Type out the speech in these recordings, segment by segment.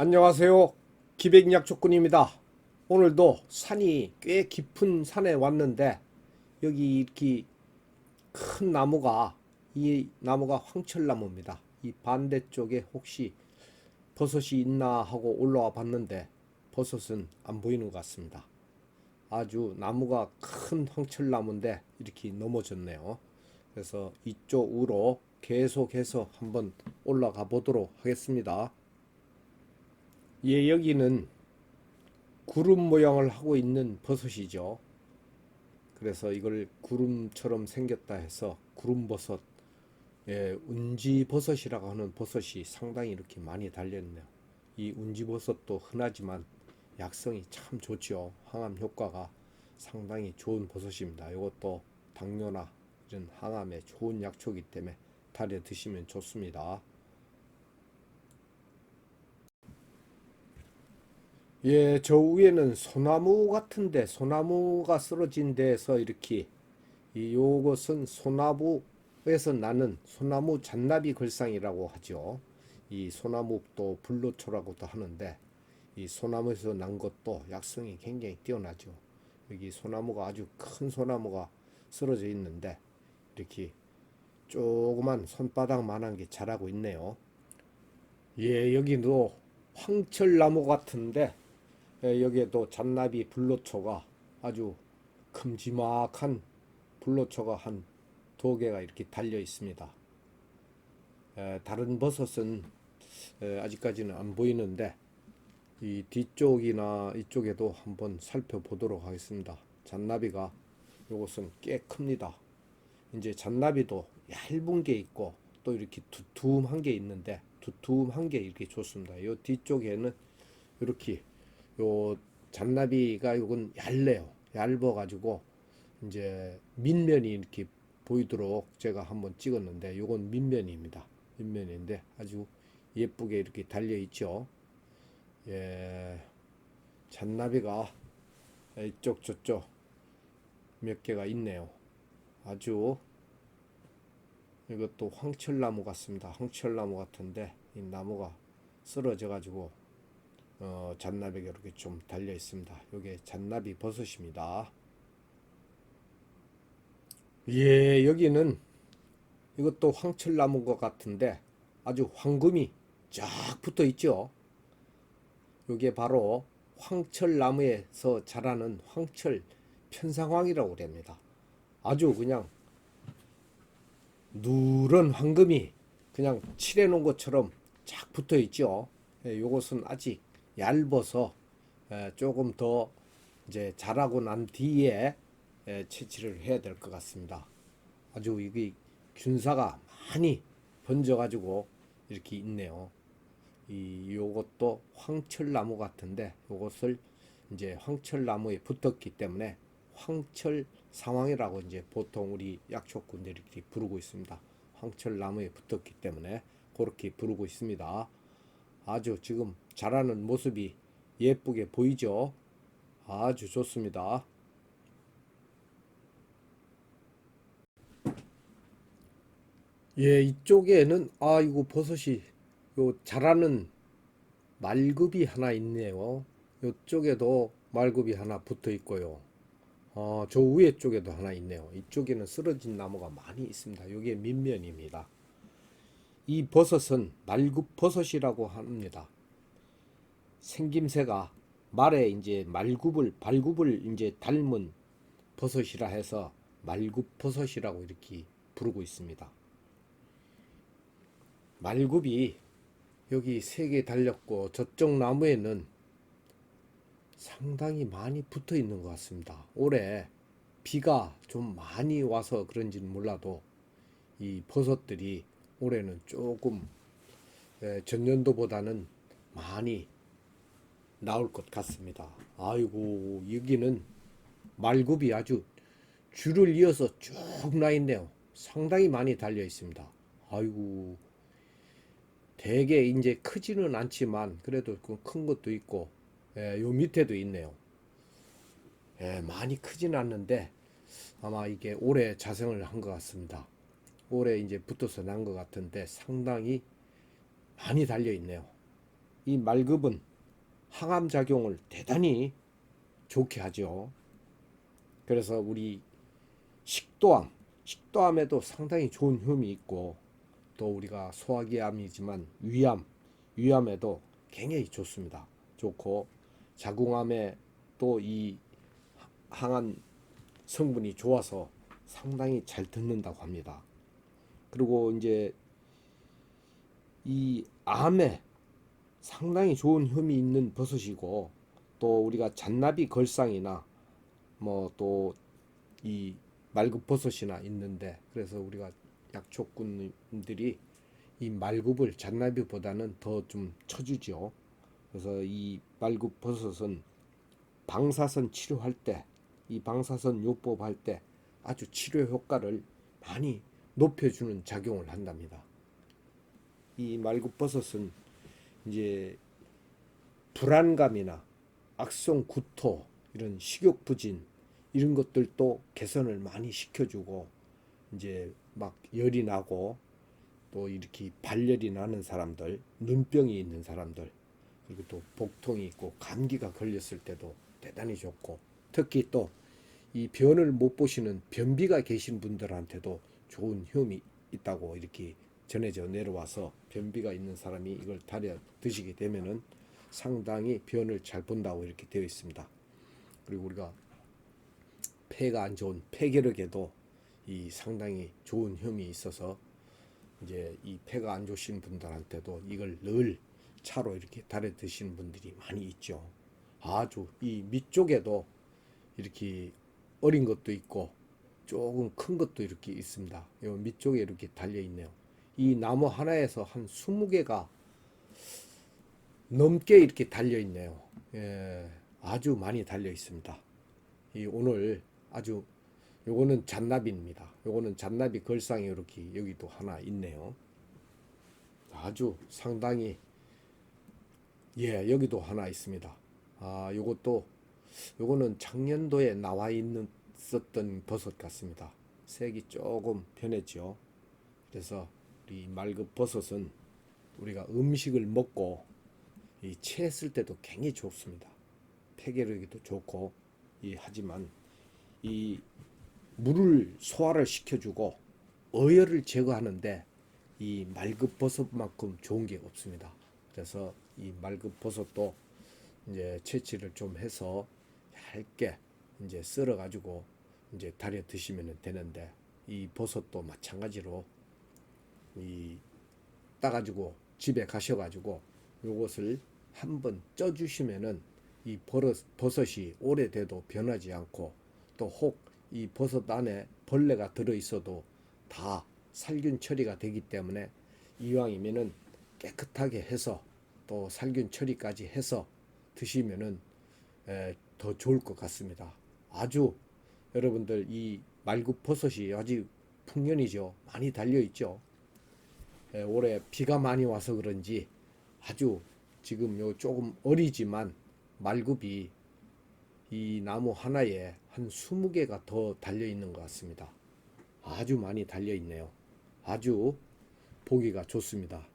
안녕하세요. 기백약초꾼입니다. 오늘도 산이 꽤 깊은 산에 왔는데 여기 이렇게 큰 나무가 이 나무가 황철나무입니다. 이 반대쪽에 혹시 버섯이 있나 하고 올라와 봤는데 버섯은 안 보이는 것 같습니다. 아주 나무가 큰 황철나무인데 이렇게 넘어졌네요. 그래서 이쪽으로 계속해서 한번 올라가 보도록 하겠습니다. 예, 여기는 구름 모양을 하고 있는 버섯이죠. 그래서 이걸 구름처럼 생겼다 해서 구름버섯, 예, 운지버섯이라고 하는 버섯이 상당히 이렇게 많이 달렸네요. 이 운지버섯도 흔하지만 약성이 참 좋죠. 항암 효과가 상당히 좋은 버섯입니다. 이것도 당뇨나 이런 항암에 좋은 약초이기 때문에 달여 드시면 좋습니다. 예, 저 위에는 소나무 같은데 소나무가 쓰러진 데에서 이렇게 이 요것은 소나무에서 나는 소나무 잔나비 걸상이라고 하죠. 이 소나무도 불로초라고도 하는데 이 소나무에서 난 것도 약성이 굉장히 뛰어나죠. 여기 소나무가 아주 큰 소나무가 쓰러져 있는데 이렇게 조그만 손바닥만한 게 자라고 있네요. 예, 여기도 황철나무 같은데 예, 여기에도 잔나비 불로초가 아주 큼지막한 불로초가 한 두 개가 이렇게 달려 있습니다. 에, 다른 버섯은 에, 아직까지는 안 보이는데 이 뒤쪽이나 이쪽에도 한번 살펴보도록 하겠습니다. 잔나비가 이것은 꽤 큽니다. 이제 잔나비도 얇은 게 있고 또 이렇게 두툼한 게 있는데 두툼한 게 이렇게 좋습니다. 이 뒤쪽에는 이렇게 요 잔나비가 이건 얇네요. 얇아 가지고 이제 밑면이 이렇게 보이도록 제가 한번 찍었는데 요건 밑면입니다. 밑면인데 아주 예쁘게 이렇게 달려 있죠. 예. 잔나비가 이쪽 저쪽 몇 개가 있네요. 아주 이것도 황철나무 같습니다. 황철나무 같은데 이 나무가 쓰러져 가지고 어, 잔나비가 이렇게 좀 달려 있습니다. 이게 잔나비 버섯입니다. 예, 여기는 이것도 황철나무인 것 같은데 아주 황금이 쫙 붙어 있죠. 이게 바로 황철나무에서 자라는 황철 편상황이라고 합니다. 아주 그냥 누런 황금이 그냥 칠해 놓은 것처럼 쫙 붙어 있죠. 예, 요것은 아직 얇아서 에, 조금 더 이제 자라고 난 뒤에 에, 채취를 해야 될 것 같습니다. 아주 이게 균사가 많이 번져 가지고 이렇게 있네요. 이 요것도 황철나무 같은데 요것을 이제 황철나무에 붙었기 때문에 황철 상황이라고 이제 보통 우리 약초꾼들이 부르고 있습니다. 황철나무에 붙었기 때문에 그렇게 부르고 있습니다. 아주 지금 자라는 모습이 예쁘게 보이죠? 아주 좋습니다. 예, 이쪽에는 아이고 버섯이 요 자라는 말굽이 하나 있네요. 이쪽에도 말굽이 하나 붙어 있고요. 어, 저 위에 쪽에도 하나 있네요. 이쪽에는 쓰러진 나무가 많이 있습니다. 여기에 밑면입니다. 이 버섯은 말굽 버섯이라고 합니다. 생김새가 말에 이제 말굽을 발굽을 이제 닮은 버섯이라 해서 말굽 버섯이라고 이렇게 부르고 있습니다. 말굽이 여기 세 개 달렸고 저쪽 나무에는 상당히 많이 붙어 있는 것 같습니다. 올해 비가 좀 많이 와서 그런지는 몰라도 이 버섯들이 올해는 조금 에, 전년도보다는 많이 나올 것 같습니다. 아이고 여기는 말굽이 아주 줄을 이어서 쭉 나 있네요. 상당히 많이 달려 있습니다. 아이고 되게 이제 크지는 않지만 그래도 그큰 것도 있고 예, 요 밑에도 있네요. 예, 많이 크진 않는데 아마 이게 올해 자생을 한 것 같습니다. 올해 이제 붙어서 난 것 같은데 상당히 많이 달려 있네요. 이 말급은 항암 작용을 대단히 좋게 하죠. 그래서 우리 식도암, 식도암에도 상당히 좋은 효험이 있고 또 우리가 소화기암이지만 위암, 위암에도 굉장히 좋습니다. 좋고 자궁암에 또 이 항암 성분이 좋아서 상당히 잘 듣는다고 합니다. 그리고 이제 이 암에 상당히 좋은 흠이 있는 버섯이고 또 우리가 잔나비 걸상이나 뭐 또 이 말굽 버섯이나 있는데 그래서 우리가 약초꾼들이 이 말굽을 잔나비보다는 더 좀 쳐주죠. 그래서 이 말굽 버섯은 방사선 치료할 때, 이 방사선 요법 할 때 아주 치료 효과를 많이 높여주는 작용을 한답니다. 이 말굽버섯은 이제 불안감이나 악성 구토 이런 식욕 부진 이런 것들도 개선을 많이 시켜주고 이제 막 열이 나고 또 이렇게 발열이 나는 사람들 눈병이 있는 사람들 그리고 또 복통이 있고 감기가 걸렸을 때도 대단히 좋고 특히 또 이 변을 못 보시는 변비가 계신 분들한테도 좋은 효험이 있다고 이렇게 전해져 내려와서 변비가 있는 사람이 이걸 달여 드시게 되면은 상당히 변을 잘 본다고 이렇게 되어 있습니다. 그리고 우리가 폐가 안 좋은 폐결핵에도 이 상당히 좋은 혐이 있어서 이제 이 폐가 안 좋으신 분들한테도 이걸 늘 차로 이렇게 달여 드시는 분들이 많이 있죠. 아주 이 밑쪽에도 이렇게 어린 것도 있고 조금 큰 것도 이렇게 있습니다. 요 밑쪽에 이렇게 달려 있네요. 이 나무 하나에서 한 20개가 넘게 이렇게 달려 있네요. 예, 아주 많이 달려 있습니다. 이 오늘 아주 요거는 잔나비입니다. 요거는 잔나비 걸상이 이렇게 여기도 하나 있네요. 아주 상당히 예, 여기도 하나 있습니다. 아, 요것도 요거는 작년도에 나와 있는 썼던 버섯 같습니다. 색이 조금 변했죠. 그래서 우리 말급 버섯은 우리가 음식을 먹고 이 채했을 때도 굉장히 좋습니다. 폐결핵에도 좋고 이 하지만 이 물을 소화를 시켜주고 어혈을 제거하는데 이 말급 버섯만큼 좋은 게 없습니다. 그래서 이 말급 버섯도 이제 채취를 좀 해서 얇게 이제 썰어 가지고 이제 달여 드시면 되는데 이 버섯도 마찬가지로 이 따가지고 집에 가셔가지고 요것을 한번 쪄주시면은 이 버섯, 버섯이 오래돼도 변하지 않고 또 혹 이 버섯 안에 벌레가 들어 있어도 다 살균 처리가 되기 때문에 이왕이면은 깨끗하게 해서 또 살균 처리까지 해서 드시면은 에, 더 좋을 것 같습니다. 아주 여러분들 이 말굽 버섯이 아주 풍년이죠. 많이 달려 있죠. 에, 올해 비가 많이 와서 그런지 아주 지금 요 조금 어리지만 말굽이 이 나무 하나에 한 20개가 더 달려 있는 것 같습니다. 아주 많이 달려 있네요. 아주 보기가 좋습니다.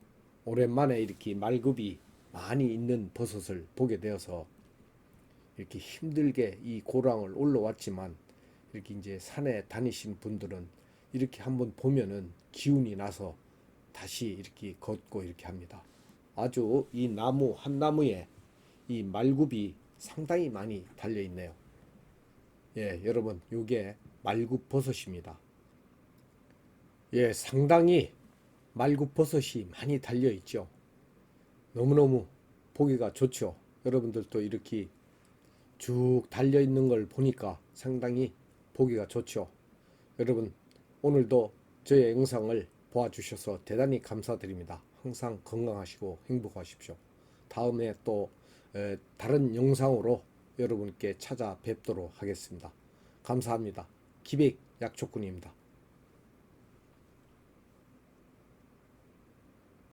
오랜만에 이렇게 말굽이 많이 있는 버섯을 보게 되어서 이렇게 힘들게 이 고랑을 올라왔지만 이렇게 이제 산에 다니신 분들은 이렇게 한번 보면은 기운이 나서 다시 이렇게 걷고 이렇게 합니다. 아주 이 나무 한 나무에 이 말굽이 상당히 많이 달려 있네요. 예, 여러분, 요게 말굽 버섯입니다. 예, 상당히 말굽 버섯이 많이 달려 있죠. 너무너무 보기가 좋죠. 여러분들도 이렇게 쭉 달려 있는 걸 보니까 상당히 보기가 좋죠. 여러분, 오늘도 저의 영상을 보아주셔서 대단히 감사드립니다. 항상 건강하시고 행복하십시오. 다음에 또 에, 다른 영상으로 여러분께 찾아뵙도록 하겠습니다. 감사합니다. 기백 약초꾼입니다.